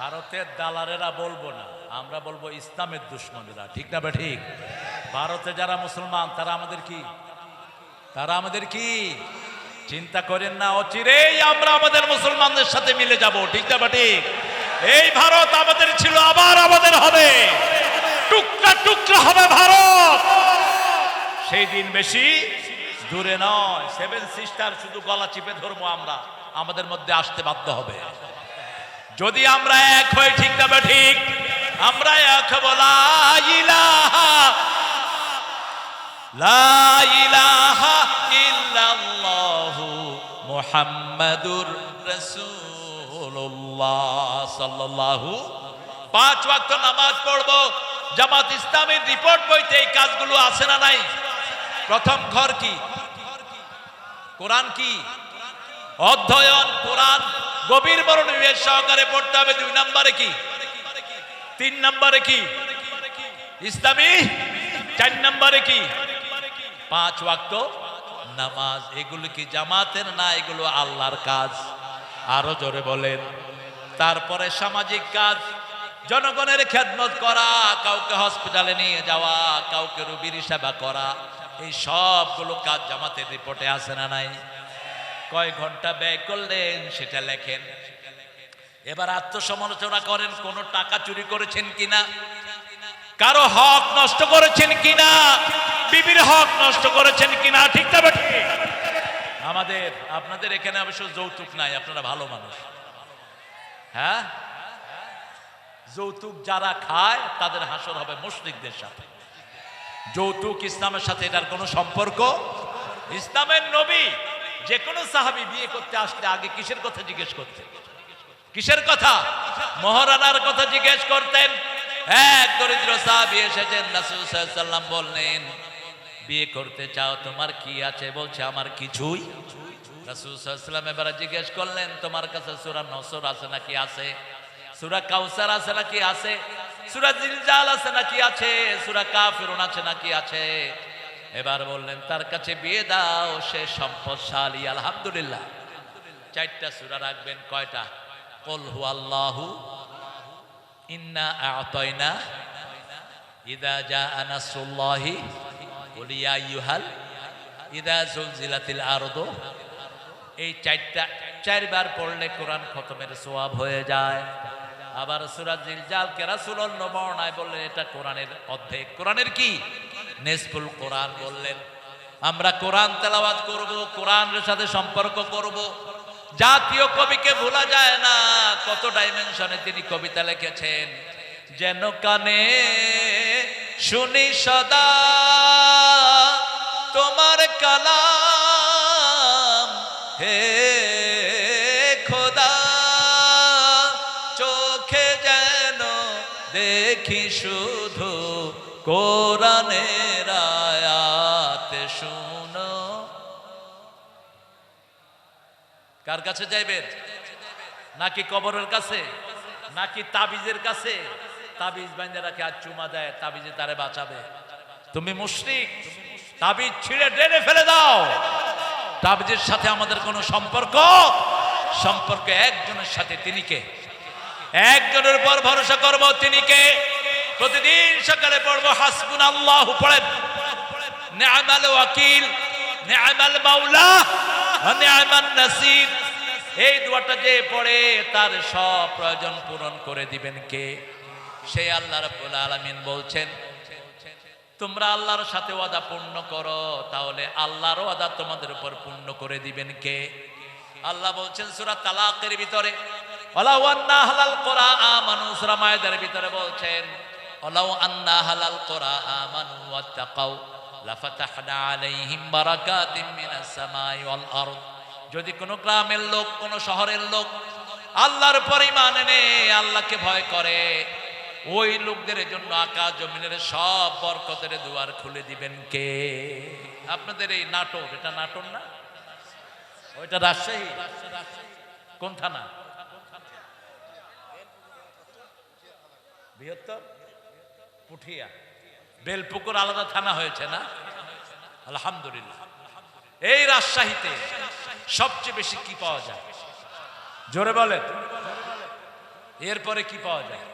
ভারতের দালারেরা বলব না, আমরা বলব ইসলামের দুশ্মনেরা, ঠিক না বে ঠিক? ভারতে যারা মুসলমান, তারা আমাদের কি? তারা আমাদের কি? চিন্তা করেন না, অচিরেই আমরা আমাদের মুসলমানদের সাথে মিলে যাব, ঠিক না বে ঠিক? এই ভারত আমাদের ছিল, আবার আমাদের হবে। টুকরা টুকরা হবে ভারত। সেই দিন বেশি দূরে নয়, সেভেন সিস্টার শুধু গলা চিপে ধরবো আমরা, আমাদের মধ্যে আসতে বাধ্য হবে। যদি আমরা এক হই, ঠিক না ঠিক? আমরা এক হব ইলাহা। ইলাহা ইল্লাল্লাহু মুহাম্মাদুর রাসূলুল্লাহ সাল্লাল্লাহু। পাঁচ ওয়াক্ত নামাজ পড়ব। জামাত ইসলামের রিপোর্ট বইতে এই কাজগুলো আছে না নাই? প্রথম ঘর কি? কোরআন কি? অধ্যয়ন, কোরআন গভীর মনোনিবেশ সহকারে পড়তে হবে। দুই নম্বরে কি? তিন নম্বরে কি? ইসলামী? চার নম্বরে কি? পাঁচ ওয়াক্ত নামাজ। এগুলো কি জামাতের না এগুলো আল্লাহর কাজ? আরও জোরে বলেন। তারপরে সামাজিক কাজ। জনগণের খেদমত করা, কাউকে হসপিটালে নিয়ে যাওয়া, কাউকে রুগীর সেবা করা, এই সবগুলো কাজ জামাতের রিপোর্টে আসে না নাই? কয় ঘণ্টা ব্যয় করলেন সেটা লেখেন। এবার আত্মসমালোচনা করেন, কোন টাকা চুরি করেছেন কিনা? কারও হক নষ্ট করেছেন কিনা? বিবির হক নষ্ট করেছেন কিনা? ঠিক না ঠিক? আমাদের, আপনাদের এখানে অবশ্য যৌতুক নাই, আপনারা ভালো মানুষ। হ্যাঁ? যৌতুক যারা খায়, তাদের হাসর হবে মুসলিকদের সাথে। যৌতুক ইসলামের সাথে এটার কোনো সম্পর্ক? ইসলামের নবী যে কোনো সাহাবি বিয়ে করতে আসলে আগে কিসের কথা জিজ্ঞেস করতেন? কিসের কথা? মহারানার কথা জিজ্ঞেস করতেন। এক দরিদ্র সাহাবি এসেছেন, রাসূল সাল্লাম বললেন, বিয়ে করতে চাও, তোমার কি আছে? বলছে, আমার কিছুই। রাসূল সাল্লাম এবারে জিজ্ঞেস করলেন, তোমার কাছে সূরা নসর আছে নাকি আছে? সূরা কাউসার আছে নাকি আছে? সূরা জিলজাল আছে নাকি আছে? সূরা কাফিরুন আছে নাকি আছে? এবার বললেন, তার কাছে বিয়ে দাও, সে সম্পদশালী, আলহামদুলিল্লাহ। চারটা সুরা রাখবেন, কয়টা? কল হু আল্লাহু ইন্না এই চারবার পড়লে খতমের সোয়াব হয়ে যায়। আবার সুরাজ বর্ণায় বললেন, এটা কোরআনের অর্ধেক। কোরআনের কি? নেসফুল কোরআন বললেন, আমরা কোরআন তেলাওয়াত করব, কোরআনের সাথে সম্পর্ক করব। জাতীয় কবিকে ভোলা যায় না, কত ডাইমেনশনে তিনি কবিতা লিখেছেন। যেন কানে শুনি সদা তোমার কালাম, হে খোদা, চোখে যেন দেখি শুধু কোরআনের কার কাছে যাইবেন? নাকি কবরের কাছে? নাকি তাবিজের কাছে? তাবিজ বাইন্দে রাখে আর চুমা দেয়, তাবিজে তারে বাঁচাবে। তুমি মুশরিক, তাবিজ ছিঁড়ে ডেনে ফেলে দাও। তাবিজের সাথে আমাদের কোনো সম্পর্ক? সম্পর্ক একজনের সাথে তিনি কে? একজনের উপর ভরসা করব তিনি কে? প্রতিদিন সকালে পড়ব হাসবুন আল্লাহ পড়েন। নেআমাল ওয়াকিল নেআমাল মাওলা নেআমান নাসির। এই দোয়াটা যে পড়ে, তার সব প্রয়োজন পূরণ করে দিবেন কে? সেই আল্লাহ রাব্বুল আলামিন বলছেন, তোমরা আল্লাহর সাথে ওয়াদা পূর্ণ করো, তাহলে আল্লাহর ওয়াদা তোমাদের উপর পূর্ণ করে দিবেন কে? আল্লাহ বলছেন সূরা তালাকের ভিতরে, ওয়ালাউ আন্না হালাল কোরা আমানু। সূরা মায়েদার ভিতরে বলছেন, ওয়ালাউ আন্না হালাল কোরা আমানু ওয়াত্তাকাউ, লাফাতাহনা আলাইহিম বারাকাতিম মিনাস সামাই ওয়াল আরদ। যদি কোনো গ্রামের লোক, কোনো শহরের লোক আল্লাহর পরিমাণ এনে আল্লাহকে ভয় করে, ওই লোকদের জন্য আকাশ জমিনের সব বরকতের দুয়ার খুলে দিবেন কে? আপনাদের এই নাটক এটা নাটক না? ওইটা রাজশাহী। কোন থানা? বৃহত্তর? পুঠিয়া। বেলপুকুর আলাদা থানা হয়েছে না? আলহামদুলিল্লাহ। এই রাজশাহীতে সবচেয়ে বেশি কি পাওয়া যায়? জোরে বলেন। এরপরে কি পাওয়া যায়?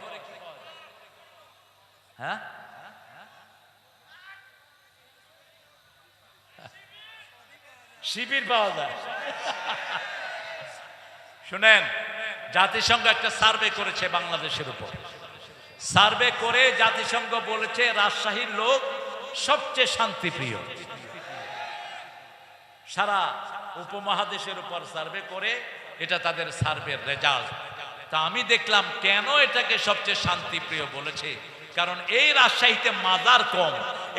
হ্যাঁ? শিবির পাওয়া যায়। শুনেন, জাতিসংঘ একটা সার্ভে করেছে বাংলাদেশের উপর। সার্ভে করে জাতিসংঘ বলেছে রাজশাহীর লোক সবচেয়ে শান্তিপ্রিয়। সারা উপমহাদেশের উপর সার্ভে করে এটা তাদের সার্ভের রেজাল্ট। তা আমি দেখলাম কেন এটাকে সবচেয়ে শান্তিপ্রিয় বলেছে? কারণ এই রাজশাহীতে মাজার কম,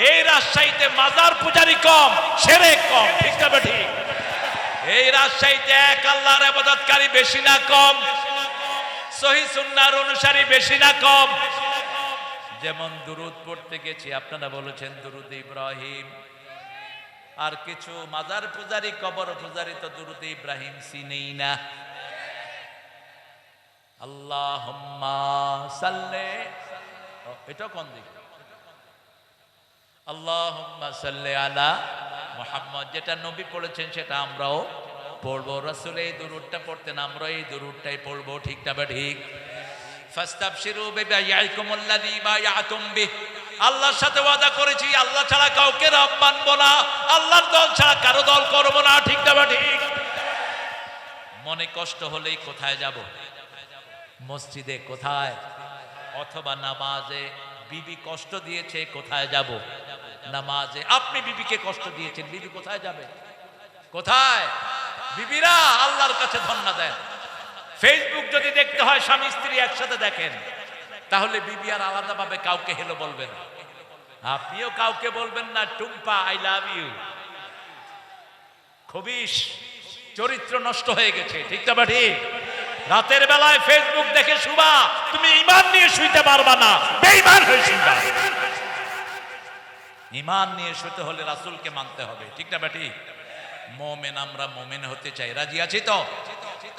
এই রাজশাহীতে মাজার পূজারি কম, সেরে কম এই রাজশাহীতে এক আল্লাহর আবাদতকারী বেশি না কম, সহি সুন্নার অনুসারী বেশি না কম। যেমন দুরুদ পড়তে গেছি, আপনারা বলেছেন দুরুদ ইব্রাহিম। আর কিছু মাজার পূজারি কবর পূজারি তো দুরুদ ইব্রাহিম চিনেই না। আল্লাহ সাল্লে। ও, এটা কোন দিক? আল্লাহ সাল্লে আলা মোহাম্মদ যেটা নবী পড়েছেন সেটা আমরাও পড়ব। রসুল এই দুরুদটা পড়তেন আমরা এই দুরুদটাই পড়ব ঠিক না বা ঠিক? ফাস্তাবশিরু বিবাইয়াকুমুল্লাযী বায়াতুম বিহ। আল্লাহর সাথে ওয়াদা করেছি, আল্লাহ ছাড়া কাউকে রব মানবো না, আল্লাহর দল ছাড়া কারও দল করব না, ঠিক না ঠিক? মনে কষ্ট হলেই কোথায় যাব? মসজিদে কোথায়? অথবা নামাজে বিবি কষ্ট দিয়েছে, কোথায় যাব? নামাজে আপনি বিবিকে কষ্ট দিয়েছেন, বিবি কোথায় যাবে? কোথায়? বিবিরা আল্লাহর কাছে ধন্যা ফেসবুক যদি দেখতে হয়, স্বামী স্ত্রী একসাথে দেখেন। তাহলে বিবি আর আলাদাভাবে কাউকে হেলো বলবেন। আপনিও কাউকে বলবেন না, টুম্পা আই লাভ ইউ খবিস চরিত্র নষ্ট হয়ে গেছে, ঠিক না ঠিক রাতের বেলায় ফেসবুক দেখে শুবা তুমি ইমান নিয়ে শুইতে পারবা না, বেঈমান হয়ে শুইবা। ইমান নিয়ে শুতে হলে রাসুলকে মানতে হবে, ঠিক না ঠিক মোমেন, আমরা মোমেন হতে চাই, রাজি আছি তো?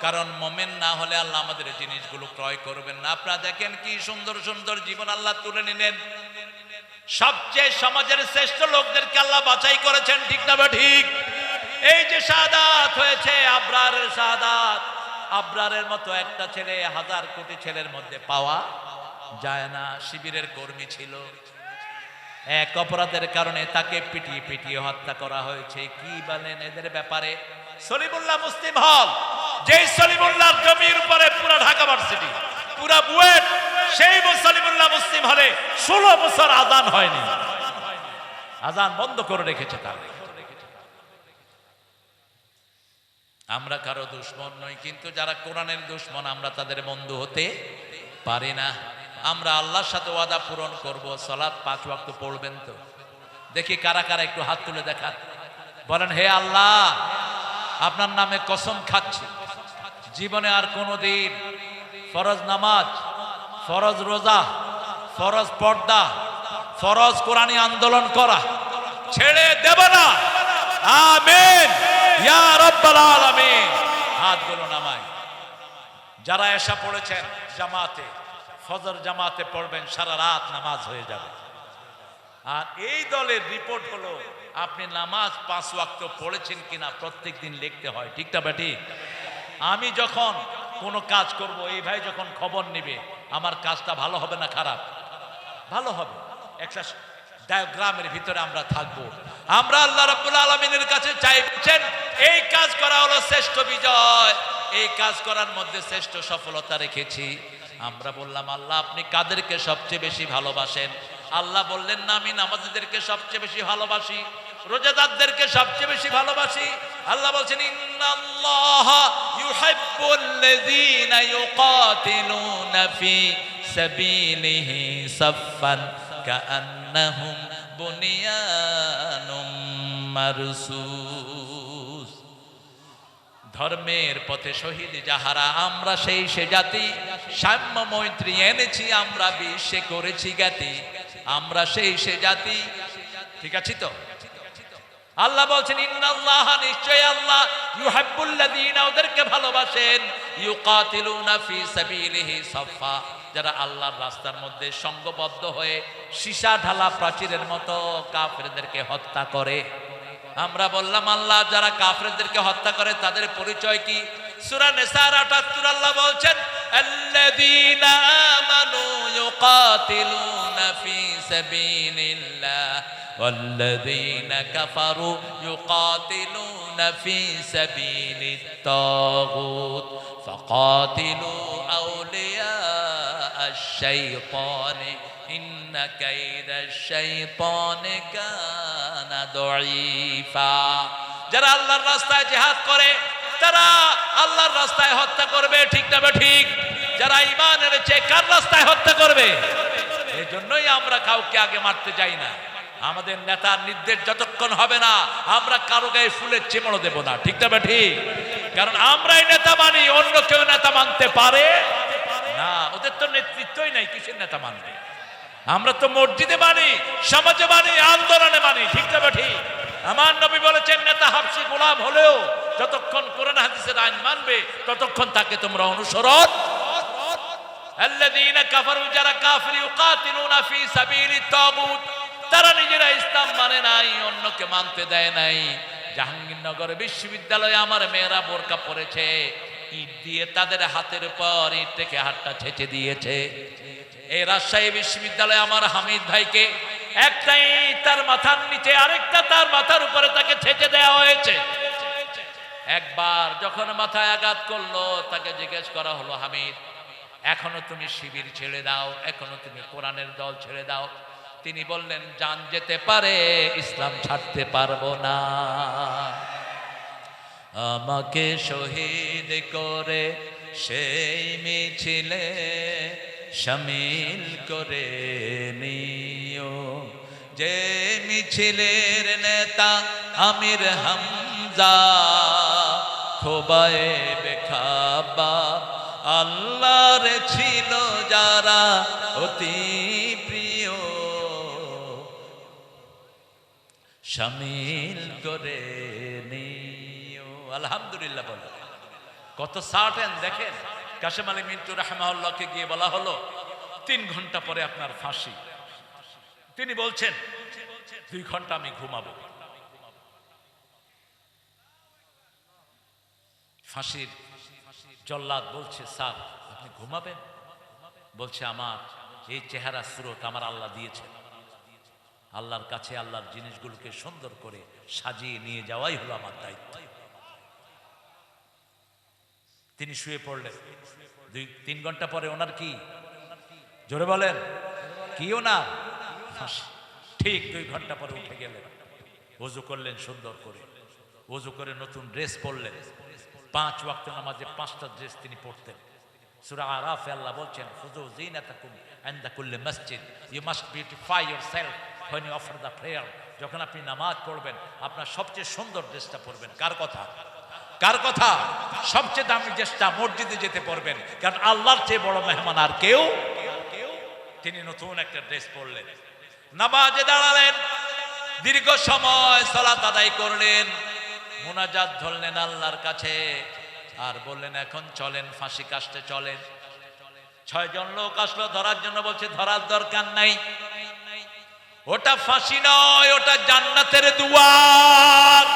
কারণ মোমেন না হলে আল্লাহ আমাদের জিনিসগুলো ক্রয় করবেন না। আপনারা দেখেন কি সুন্দর সুন্দর জীবন আল্লাহ তুলে নিলেন। সবচেয়ে সমাজের শ্রেষ্ঠ লোকদেরকে আল্লাহ বাছাই করেছেন, ঠিক না বা ঠিক? এই যে সাদাত হয়েছে, আবরারের সাদাত। আবরারের মতো একটা ছেলে হাজার কোটি ছেলের মধ্যে পাওয়া যায় না। শিবিরের কর্মী ছিল। এক অপরাধের কারণে তাকে পিটিয়ে পিটিয়ে হত্যা করা হয়েছে। কি বলেন এদের ব্যাপারে? সলিমুল্লাহ মুসলিম হল। যে সলিমুল্লাহর জমির উপরে পুরো ঢাকা ভার্সিটি, পুরা বুয়েট, সেই সলিমুল্লাহ মুসলিম হলে ষোলো বছর আজান হয়নি। আজান বন্ধ করে রেখেছে তারা। আমরা কারও দুশ্মন নই, কিন্তু যারা কোরআনের দুশ্মন, আমরা তাদের বন্ধু হতে পারি না। আমরা আল্লাহর সাথে ওয়াদা পূরণ করব সলাৎ পাঁচ ওয়াক্ত পড়বেন তো। দেখি কারা কারা একটু হাত তুলে দেখান। বলেন, হে আল্লাহ, আপনার নামে কসম খাচ্ছি। জীবনে আর কোনো দিন ফরজ নামাজ, ফরজ রোজা, ফরজ পর্দা, ফরজ কোরআনী আন্দোলন করা ছেড়ে দেব না। আমিন। ইয়া রাব্বাল আলামিন। হাতগুলো নামায় যারা এসা পড়েছেন জামাতে, ফজর জামাতে পড়বেন, সারা রাত নামাজ হয়ে যাবে। আর এই দলের রিপোর্ট হলো, আপনি নামাজ পাঁচ ওয়াক্ত পড়েছেন কিনা প্রত্যেক দিন লিখতে হয়। ঠিকটা বেটি? আমি যখন কোনো কাজ করব, এই ভাই যখন খবর নেবে, আমার কাজটা ভালো হবে না খারাপ? ভালো হবে। একটা ডায়াগ্রামের ভিতরে আমরা থাকব। আমরা আল্লাহ রাব্বুল আলমিনের কাছে চাইছেন, এই কাজ করা হলো শ্রেষ্ঠ বিজয়। এই কাজ করার মধ্যে শ্রেষ্ঠ সফলতা রেখেছি। আমরা বললাম, আল্লাহ, আপনি কাদেরকে সবচেয়ে বেশি ভালোবাসেন? আল্লাহ বললেন, না, আমি নামাজিদেরকে সবচেয়ে বেশি ভালোবাসি। রোজাদারদেরকে সবচেয়ে বেশি ভালোবাসি। আল্লাহ বলছেন ধর্মের পথে শহীদ যাহারা, আমরা সেই সে জাতি। সাম্য মৈত্রী এনেছি, আমরা বিশ্বে করেছি জ্ঞাতি। আমরা সেই সে জাতি। ঠিক আছে তো? আল্লাহ বলছেন, ইন্নাল্লাহ নিশ্চয় আল্লাহ ইউহাব্বুল্লাযীনা ওদেরকে ভালোবাসেন। ইউকাতিলুনা ফি সাবিলিহি সাফা যারা আল্লাহর রাস্তার মধ্যে সঙ্গবদ্ধ হয়ে সীসা ঢালা প্রাচীরের মতো কাফেরদেরকে হত্যা করে। আমরা বললাম, আল্লাহ, যারা কাফেরদেরকে হত্যা করে, তাদের পরিচয় কি? সূরা নিসার 78 আল্লাহ বলছেন, আল্লাযীনা আমানু ইউকাতিলুনা ফি সাবিলিল্লাহ। والذين كفروا يقاتلون في سبيل الطاغوت فقاتلوا أولياء الشيطان إن كيد الشيطان كان ضعيفا যারা আল্লাহর রাস্তায় জিহাদ করে তারা আল্লাহর রাস্তায় হত্যা করবে ঠিক না বা ঠিক যারা ইমান এনেছে কার রাস্তায় হত্যা করবে এই জন্যই আমরা কাউকে আগে মারতে যাই না আমাদের নেতার নির্দেশ যতক্ষণ হবে না আমরা কারো গায়ে ফুলের চিমড়ো দেব না ঠিক না বা ঠিক কারণ আমরাই নেতা মানি অন্য কেউ নেতা মানতে পারে না ওদের তো নেতৃত্বই নাই কিসের নেতা মানবে আমরা তো মসজিদে মানি সমাজে মানি আন্দোলনে মানি ঠিক না বা ঠিক আমার নবী বলেছেন নেতা হাফসি গোলাম হলেও যতক্ষণ কোরআন হাদিসের আইন মানবে ততক্ষণ তাকে তোমরা অনুসরণ الذين كفروا যারা কাফির ইউকাতিলুনা ফি সাবিলিত তাগুত তারা নিজেরা ইসলাম মানে নাই, অন্যকে মানতে দেয় নাই। জাহাঙ্গীরনগর বিশ্ববিদ্যালয়ে আমার মেয়েরা বোরকা পড়েছে ইট দিয়ে তাদের হাতের উপর ইট থেকে হাতটা ছেঁচে দিয়েছে। এই রাজশাহী বিশ্ববিদ্যালয়ে আমার হামিদ ভাইকে একটাই তার মাথার নিচে, আরেকটা তার মাথার উপরে তাকে ছেঁচে দেওয়া হয়েছে। একবার যখন মাথায় আঘাত করল, তাকে জিজ্ঞেস করা হলো, হামিদ, এখনও তুমি শিবির ছেড়ে দাও, এখনও তুমি কোরআনের দল ছেড়ে দাও। তিনি বললেন, জান যেতে পারে, ইসলাম ছাড়তে পারব না। আমাকে শহীদ করে সেই মিছিলে সামিল করে নিও। যে মিছিলের নেতা আমির হামজা, খোবায়ে বেখাবা, আল্লাহর ছিল যারা অতি শামিল করে নিও। আলহামদুলিল্লাহ বলো। কত সার্টেন, দেখেন, কাশেম আলী মিন্টু রাহমাউল্লাহকে গিয়ে বলা হলো, তিন ঘণ্টা পরে আপনার ফাঁসি। তিনি বলছেন, দুই ঘণ্টা আমি ঘুমাবো। ফাঁসির জল্লাদ বলছে, স্যার, আপনি ঘুমাবেন? বলছে, আমার এই চেহারা স্রোত আমার আল্লাহ দিয়েছে আল্লাহর কাছে আল্লাহর জিনিসগুলোকে সুন্দর করে সাজিয়ে নিয়ে যাওয়াই হলো আমার দায়িত্ব। তিনি শুয়ে পড়লেন। দুই, তিন ঘণ্টা পরে ওনার কি? জোরে বলেন। কি ওনার? ঠিক দুই ঘণ্টা পরে উঠে গেলেন। ওজু করলেন সুন্দর করে। ওজু করে নতুন ড্রেস পরলেন। পাঁচ ওয়াক্ত নামাজে পাঁচটা ড্রেস তিনি পড়তেন সুরা আরাফে আল্লাহ বলছেন, খুযু যিনাতাকুম ইনদা কুল্লি মসজিদ। You must beautify yourself when you the prayer যখন আপনি নামাজ পড়বেন, আপনার সবচেয়ে সুন্দর ড্রেসটা পরবেন। কার কথা? কার কথা? সবচেয়ে দামি ড্রেসটা মসজিদে যেতে পড়বেন কারণ আল্লাহর চেয়ে বড় মেহমান আর কেউ কেউ তিনি নতুন একটা ড্রেস পরলেন। নামাজে দাঁড়ালেন, দীর্ঘ সময় সালাত আদায় করলেন, মোনাজাত ধরলেন আল্লাহর কাছে, আর বললেন, এখন চলেন, ফাঁসি কাশতে চলেন। ছয়জন লোক আসলো, ধরার জন্য বলছে, ধরার দরকার নাই। ওটা ফাঁসি নয়, ওটা জান্নাতের দুয়ার।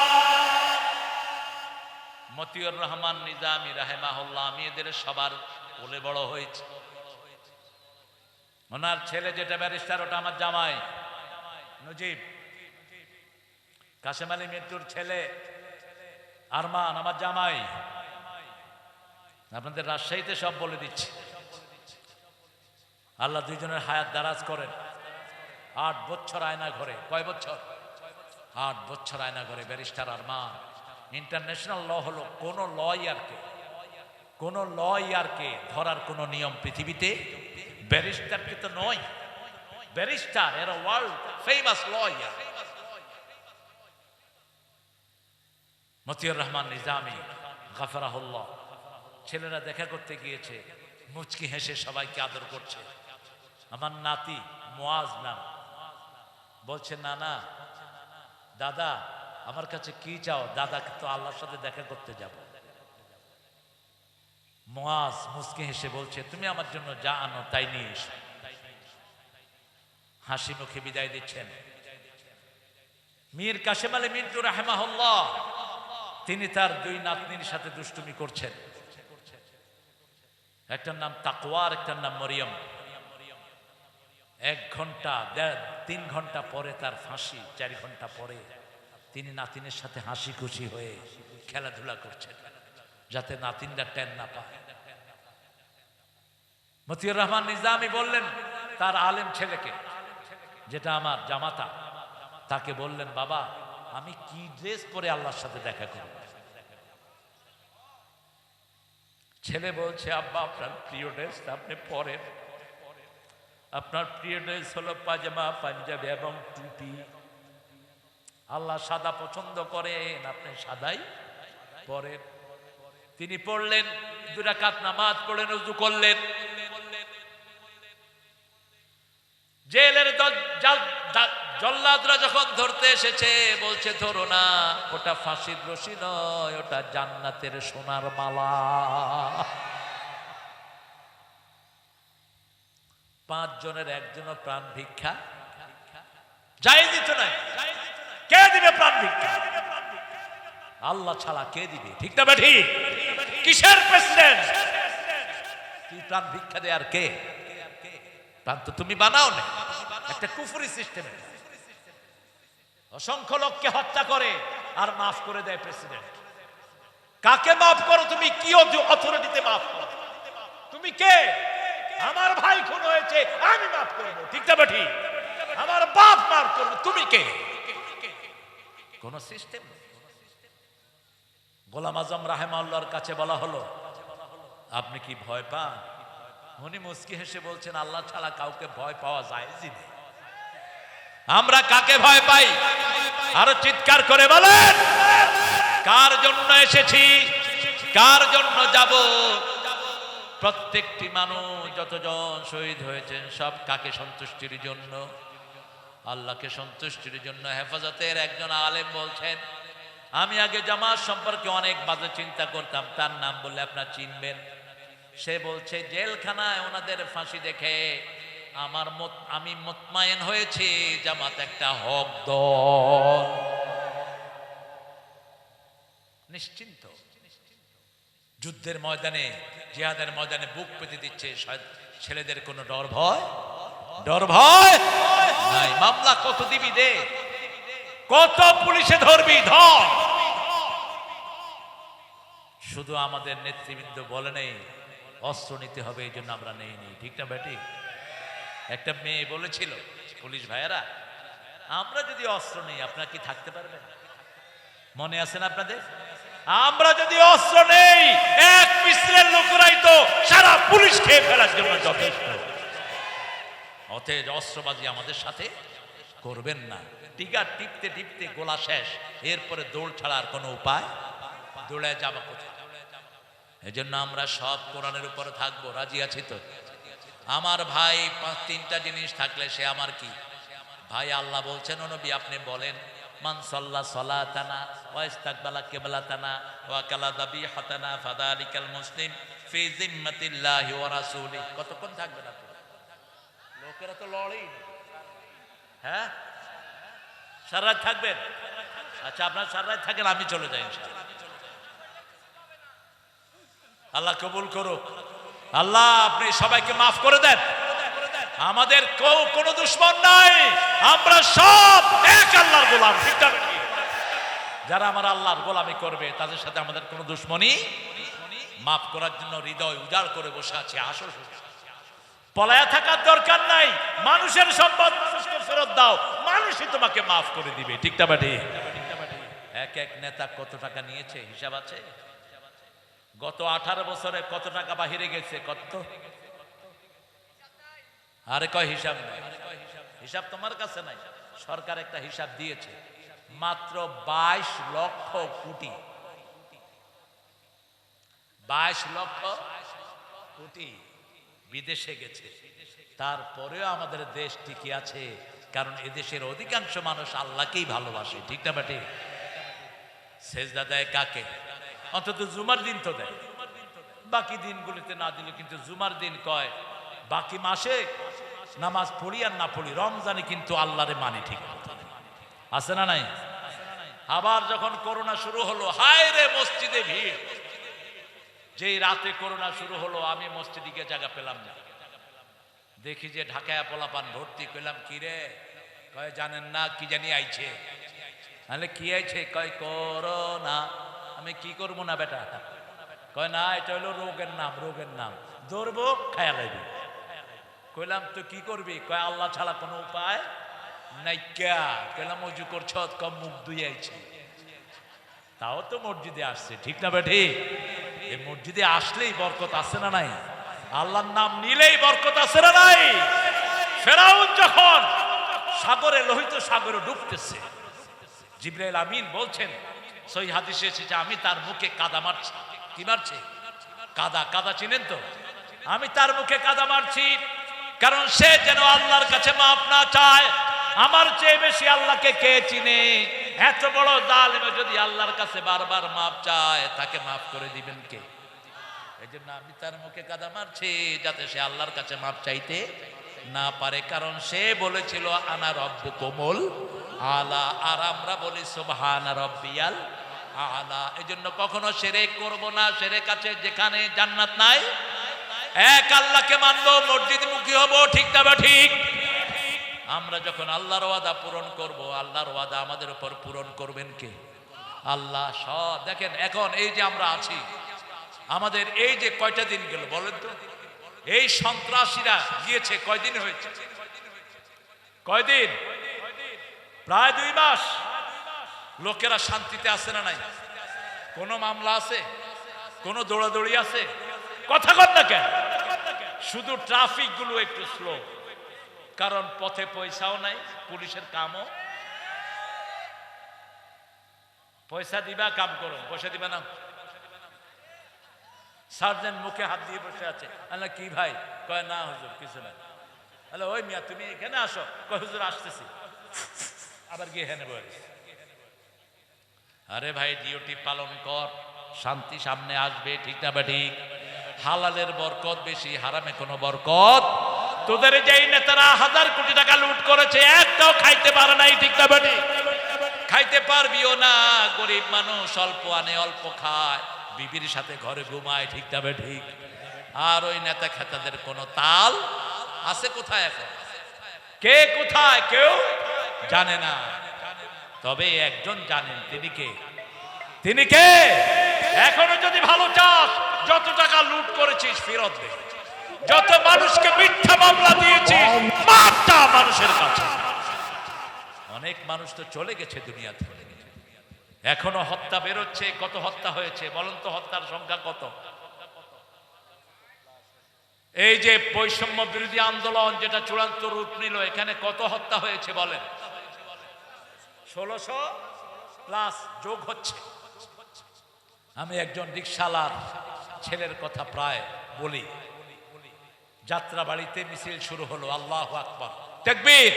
মতিউর রহমান নিজামি রাহেমাহুল্লাহ, আমি এদের সবার কোলে বড় হয়েছে। ওনার ছেলে যেটা ব্যারিস্টার, ওটা আমার জামাই। নজিব। কাশেম আলী মৃত্যুর ছেলে। আরমান, আমার জামাই। আপনাদের রাজশাহীতে সব বলে দিচ্ছি। আল্লাহ দুইজনের হায়াত দারাজ করেন। আট বছর আয়না ঘরে। কয় বছর? আট বছর আয়না ঘরে, ব্যারিস্টার আর মা ইন্টারন্যাশনাল ল হলো কোন ল লয়ারকে, কোন লয়ারকে ধরার কোন নিয়ম পৃথিবীতে। ব্যারিস্টারকে তো নয়। ব্যারিস্টার, এরা world famous law lawyer Motiur Rahman Nizami, গাফরাহুল্লাহ। ছেলেরা দেখা করতে গিয়েছে, মুচকি হেসে সবাইকে আদর করছে। আমার নাতি মোয়াজ নাম। বলছে, না না, দাদা, আমার কাছে কি চাও? দাদাকে তো আল্লাহর সাথে দেখা করতে যাব। মোয়াজ মুচকি হেসে বলছে, তুমি আমার জন্য যা আনো তাই নিয়ে এসো। হাসি মুখে বিদায় দিচ্ছেন। মীর কাশেম আলী মিন্টু রাহেমাহুল্লাহ, তিনি তার দুই নাতনির সাথে দুষ্টুমি করছেন। একটার নাম তাকওয়ার, একটার নাম মরিয়ম। এক ঘণ্টা তিন ঘণ্টা পরে তার ফাঁসি, চার ঘণ্টা পরে তিনি নাতিনের সাথে হাসি খুশি হয়ে খেলাধুলা করছেন, যাতে নাতিনরা টেন না পায়। মতিউর রহমান নিজামি বললেন, তার আলেম ছেলেকে, যেটা আমার জামাতা, তাকে বললেন, বাবা, আমি কি ড্রেস পরে আল্লাহর সাথে দেখা করব? ছেলে বলছে, আব্বা, আপনার প্রিয় ড্রেস আপনি পরেন। আপনার প্রিয় ড্রেস হলো পাজামা, পাঞ্জাবি এবং টুপি। আল্লাহ সাদা পছন্দ করেন, আপনি সাদাই পরেন। তিনি পড়লেন দুরাকাত নামাজ পড়লেন উজু করলেন। জেলের জল্লাদরা যখন ধরতে এসেছে, বলছে, ধরো না, ওটা ফাঁসির রশি নয়, ওটা জান্নাতের সোনার মালা। পাঁচ জনের একজনও প্রাণ ভিক্ষা। যাই দিত না কে দিবে প্রাণ ভিক্ষা? আল্লাহ ছাড়া কে দিবে? ঠিক না বেঠি? কিসের প্রেসিডেন্ট তুই প্রাণ ভিক্ষা দে আর কে? প্রাণ তো তুমি বানাও না একটা কুফুরি সিস্টেম অসংখ্য লোককে হত্যা করে আর মাফ করে দেয় প্রেসিডেন্ট কাকে মাফ করো? তুমি কি অথরিটিতে মাফ করো? তুমি কে? আমার ভাই খুন হয়েছে, আমি মাফ করব। ঠিক না বেঠি? আমার বাপ মাফ করব। তুমি কে? কোন সিস্টেম গোলাম আজম রাহেমাল্লাহর কাছে বলা হলো, আপনি কি ভয় পান? উনি মুস্কি হেসে বলছেন, আল্লাহ ছাড়া কাউকে ভয় পাওয়া যায় আমরা কাকে ভয় পাই? আরও চিৎকার করে বলেন, কার জন্য এসেছি? কার জন্য যাব? প্রত্যেকটি মানুষ যতজন শহীদ হয়েছেন, সব কাকে সন্তুষ্টির জন্য? আল্লাহকে সন্তুষ্টির জন্য। হেফাজতের একজন আলেম বলছেন, আমি আগে জামাত সম্পর্কে অনেক বাজে চিন্তা করতাম, তার নাম বললে আপনার চিনবেন। সে বলছে, জেলখানায় ওনাদের ফাঁসি দেখে আমার মত, আমি মতমায়েন হয়েছি, জামাত একটা হক দল। নিশ্চিন্ত। যুদ্ধের ময়দানে, জিহাদের ময়দানে বুক পেতে দিচ্ছে ছেলেদের কোনো ডর ভয়? ডর ভয়? নাই। মামলা কত দিবি দে? কত পুলিশে ধরবি? ধর! শুধু আমাদের নেতৃবৃন্দ বলে নেই, অস্ত্র নিতে হবে, এই জন্য আমরা নেই নি ঠিক না বেটি? একটা মেয়ে বলেছিল, পুলিশ ভাইয়েরা, আমরা যদি অস্ত্র নেই, আপনারা কি থাকতে পারবেন? মনে আছেন আপনাদের? আমরা যদি অস্ত্র নেই, এক মিশ্রের লোকেরাই তো সারা পুলিশ খেয়ে ফেলার জন্য যথেষ্ট। অতএব অস্ত্রবাজি আমাদের সাথে করবেন না। টিকা টিপতে টিপতে গোলা শেষ। এরপরে দৌড় ছাড়া আর কোনো উপায়? দৌড়ে যাব কোথায়? এজন্য আমরা সব কোরআনের উপরে থাকব। রাজি আছি তো? আমার ভাই পাঁচ তিনটা জিনিস থাকলে সে আমার কি? ভাই আল্লাহ বলছেন নবী, আপনি বলেন। মান সাল্লা সালাতানা ওয়াইস্তাকবালা কিবলাতানা, ওয়া কালা দাবিহাতানা, ফাদালিকাল মুসলিম, ফি জিম্মাতিল্লাহি ওয়া রাসূলি। কতক্ষণ থাকবেন আপনি লোকেরা তো লড়েই হ্যাঁ? সারা থাকবেন? আচ্ছা আপনার সারা থাকেন, আমি চলে যাই ইনশাআল্লাহ। আল্লাহ কবুল করুক। আল্লাহ, আপনি সবাইকে মাফ করে দেন। আমাদের কেউ কোনো দুশ্মন নাই। আমরা সব এক আল্লাহর গোলাম যারা আমার আল্লাহর গোলামি করবে, তাদের সাথে আমাদের কোনো দুশ্মনী মাফ করার জন্য হৃদয় উজাড় করে বসে আছে, আসো পলায়া থাকার দরকার নাই। মানুষের সম্পদ ফেরত দাও। মানুষই তোমাকে মাফ করে দিবে, ঠিক না বেঠিক? এক এক নেতা কত টাকা নিয়েছে, হিসাব আছে? গত আঠারো বছরে কত টাকা বাহিরে গেছে, কত? আরে কয় হিসাব নাই? হিসাব তোমার কাছে নাই। সরকার একটা হিসাব দিয়েছে, মাত্র বাইশ লক্ষ কোটি। বাইশ লক্ষ কোটি বিদেশে গেছে। তারপরেও আমাদের দেশ টিকে আছে, কারণ এদেশের অধিকাংশ মানুষ আল্লাহকেই ভালোবাসে, ঠিক না বাটি সেজদা দেয় কাকে? অন্তত জুমার দিন তো দেয়। বাকি দিনগুলিতে না দিলে কিন্তু জুমার দিন কয়? বাকি মাসে নামাজ পড়ি আর না পড়ি, রমজানে কিন্তু আল্লাহরে মানি ঠিক আছে না নাই? আবার যখন করোনা শুরু হলো, হায় রে মসজিদে ভিড়। যেই রাতে করোনা শুরু হলো, আমি মসজিদিকে জায়গা পেলাম না। দেখি যে ঢাকায় পোলাপান ভর্তি করলাম কি রে? কয়, জানেন না, কি জানি আইছে। তাহলে কি আইছে? কয়, করোনা। আমি, কি করব না বেটা? কয়, না, এটা হলো রোগের নাম রোগের নাম। ধরবো, খায়া লাগবে কইলাম, তো কি করবি? কয়, আল্লাহ ছাড়া কোনো উপায় নাই নাইকা কইলাম, অজু করছ কম, মুখ দুই আইছে। তাও তো মসজিদে আসছে, ঠিক না বেঠি? এই মসজিদে আসলেই বরকত আছে না নাই? আল্লাহর নাম নিলেই বরকত আছে না নাই? ফেরাউন যখন সাগরে, লোহিত সাগরে ডুবতেছে, জিব্রাইল আমিন বলছেন সই হাদিসে এসেছে, আমি তার মুখে কাদা মারছি। কি মারছে? কাদা কাদা চিনেন তো? আমি তার মুখে কাদা মারছি। কারণ সে যেন আল্লাহর কাছে মাপ না চায়। আমার চেয়ে বেশি আল্লাহকে কে চিনে? এত বড় জালেমে যদি আল্লাহর কাছে বারবার মাপ চায়, তাকে মাফ করে দিবেন কে? এই জন্য আমি তার মুখে কাদা মারছি, যাতে সে আল্লাহর কাছে মাপ চাইতে না পারে। কারণ সে বলেছিল, আনা রব্বু কোমল আলা। আর আমরা বলি, সুবহান রব্বিয়াল আলা। এই জন্য কখনো সেরে করব না। সেরে কাছে যেখানে জান্নাত নাই এক আল্লাহকে মানবো মসজিদ মুখী হব, ঠিক না বা ঠিক? আমরা যখন আল্লাহর ওয়াদা পূরণ করব, আল্লাহর ওয়াদা আমাদের উপর পূরণ করবেন কে? আল্লাহ সব। দেখেন, এখন এই যে আমরা আছি, আমাদের এই যে কয়টা দিন গেল বলেন তো? এই সন্ত্রাসীরা গিয়েছে, কয়দিন হয়েছে? কয়দিন? প্রায় দুই মাস। লোকেরা শান্তিতে আছে না নাই? কোনো মামলা আছে? কোনো দৌড়াদৌড়ি আছে? কথা কর না কেন? শুধু ট্রাফিকগুলো একটু স্লো কারণ পথে পয়সাও নাই, পুলিশের কামও। পয়সা দিবা, কাম করো। পয়সা দিবা না। সার্জেন্ট মুখে হাত দিয়ে বসে আছে। কি ভাই? কয়, না হুজুর, কিছু না। আল্লাহ, ওই মিয়া, তুমি এখানে আসো। কয়, হুজুর, আসতেছি। আবার গিয়ে হেনে বলে আরে ভাই ডিউটি পালন কর। শান্তি সামনে আসবে, ঠিক না বা ঠিক? হালালের বরকত বেশি, হারামে কোনো বরকত? তোদের যেই নেতারা হাজার কোটি টাকা লুট করেছে, একটাও খাইতে পারে নাই, ঠিক না বা ঠিক খাইতে পারবিও না, গরিব মানুষ অল্প আনে, অল্প খায়, বিবির সাথে ঘরে ঘুমায়, ঠিক না বা ঠিক আর ওই নেতা খেতাদের কোনো তাল আছে কোথায় এখন? কে কোথায়, কেউ জানে না। তবে একজন জানেন, তিনি কে? তিনি কে? এখনও যদি ভালো চাস যত টাকা লুট করেছিস, ফেরত দে। যত মানুষকে মিথ্যা মামলা দিয়েছিস মাপটা মানুষের কাছে। অনেক মানুষ তো চলে গেছে দুনিয়া থেকে এখনও হত্যা বেরোচ্ছে, কত হত্যা হয়েছে, বলুন তো হত্যার সংখ্যা কত? এই যে বৈষম্য বিরোধী আন্দোলন যেটা চূড়ান্ত রূপ নিল, এখানে কত হত্যা হয়েছে বলেন? ষোলোশো প্লাস যোগ হচ্ছে। আমি একজন রিক্সালার ছেলের কথা প্রায় বলি। যাত্রা বাড়িতে মিছিল শুরু হলো, আল্লাহ আকবর। দেখবির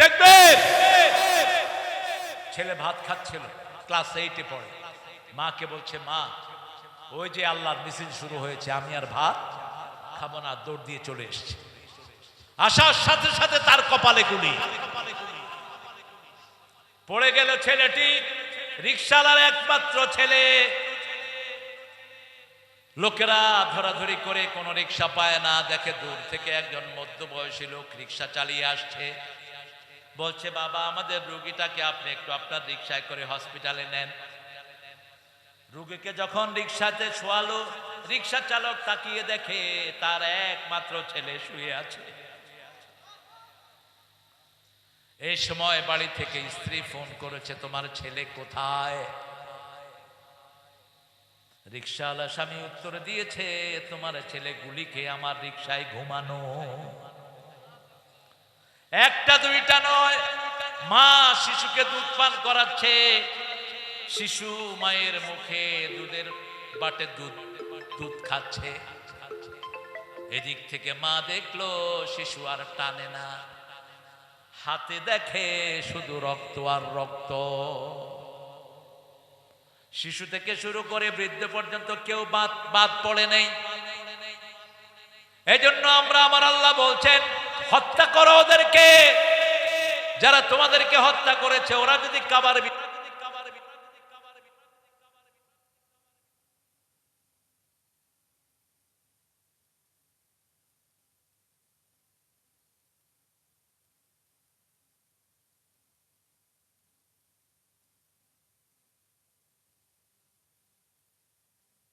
দেখবির ছেলে ভাত খাচ্ছিল, ক্লাস এইটে পড়ে। মাকে বলছে, মা, ওই যে আল্লাহর মিছিল শুরু হয়েছে, আমি আর ভাত খাব না, দৌড় দিয়ে চলে এসেছি। আসার সাথে সাথে তার কপালে গুলি। পড়ে গেল ছেলেটি রিক্সালার একমাত্র ছেলে। লোকেরা ধরাধরি করে কোনো রিক্সা পায় না, দেখে দূর থেকে একজন মধ্যবয়সী লোক রিক্সা চালিয়ে আসছে। বলছে, বাবা, আমাদের রুগীটাকে আপনি একটু আপনার রিক্সায় করে হসপিটালে নেন। রুগীকে যখন রিক্সাতে শোয়ালো, রিক্সা চালক তাকিয়ে দেখে তার একমাত্র ছেলে শুয়ে আছে। এই সময় বাড়ি থেকে স্ত্রী ফোন করেছে, তোমার ছেলে কোথায়? রিক্সাওয়ালা স্বামী উত্তর দিয়েছে, তোমার ছেলে গুলি খেয়ে আমার রিক্সায় ঘুমানো। একটা, দুইটা নয়, মা শিশুকে দুধ পান করাচ্ছে। শিশু মায়ের মুখে দুধের বাটে দুধ দুধ খাচ্ছে। এদিক থেকে মা দেখল, শিশু আর টানে না। হাতে দেখে শুধু রক্ত আর রক্ত। শিশু থেকে শুরু করে বৃদ্ধ পর্যন্ত কেউ বাদ বাদ পড়ে নেই। এই জন্য আমরা, আমার আল্লাহ বলছেন, হত্যা করো ওদেরকে। যারা তোমাদেরকে হত্যা করেছে, ওরা যদি কাবার